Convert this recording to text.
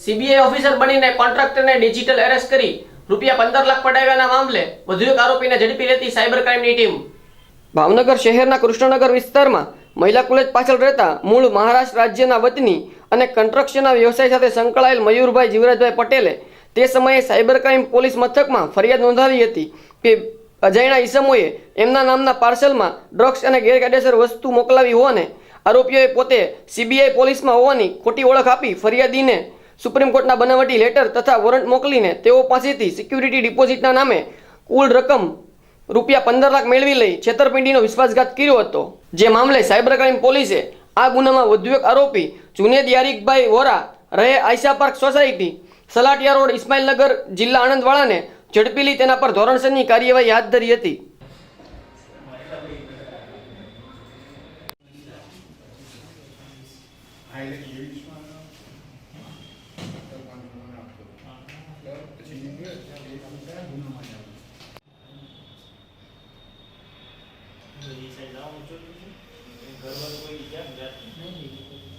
CBI officer બનીને કોન્ટ્રાક્ટરને digital arrest કરી રૂપિયા પંદર લાખ પડાવ્યાના મામલે વધુ એક આરોપીને ઝડપી લેતી સાયબર ક્રાઇમની ટીમ. ભાવનગર શહેરના કૃષ્ણનગર વિસ્તારમાં મહિલા કોલેજ પાછળ રહેતા મૂળ મહારાષ્ટ્ર રાજ્યના વતની અને કન્સ્ટ્રક્શનના વ્યવસાય સાથે સંકળાયેલ મયુરભાઈ જીવરાજભાઈ પટેલે તે સમયે સાયબર ક્રાઇમ પોલીસ મથકમાં ફરિયાદ નોંધાવી હતી કે અજાણ્યા ઈસમોએ એમના નામના પાર્સલમાં ડ્રગ્સ અને ગેરકાયદેસર વસ્તુ મોકલાવી હોવાને આરોપીઓએ પોતે સીબીઆઈ પોલીસમાં હોવાની ખોટી ઓળખ આપી ફરિયાદીને સુપ્રીમ કોર્ટના બનાવટી લેટર તથા વોરંટ મોકલીને તેઓ પાસેથી સિક્યુરિટી ડિપોઝિટના નામે કુલ રકમ રૂપિયા પંદર લાખ મેળવી લઈ છેતરપિંડીનો વિશ્વાસઘાત કર્યો હતો. જે મામલે સાયબર ક્રાઇમ પોલીસે આ ગુનામાં વધુ એક આરોપી જુનેદ યારિકભાઈ વોરા રહે Ayesha park society, Salatiya road, Ismailnagar જિલ્લા આણંદવાળાને ઝડપી લઈ તેના પર ધોરણસરની કાર્યવાહી હાથ ધરી હતી. I think you ઘરવાળું કોઈ બીજા ગુજરાત નહીં